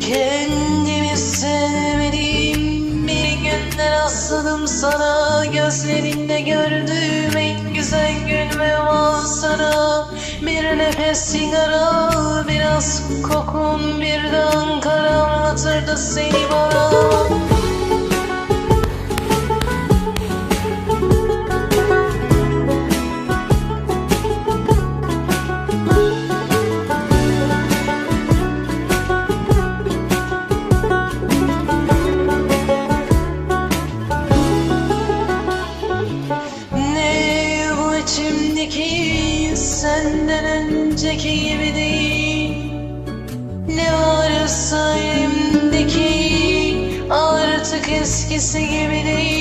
Kendimi sevmediğim bir günde rastladım sana. Gözlerinde gördüğüm en güzel gülme var sana. Bir nefes sigara biraz kokun birden karanlatırdı seni bana içimdeki senden önceki gibi değil. Ne varsa elimdeki artık eskisi gibi değil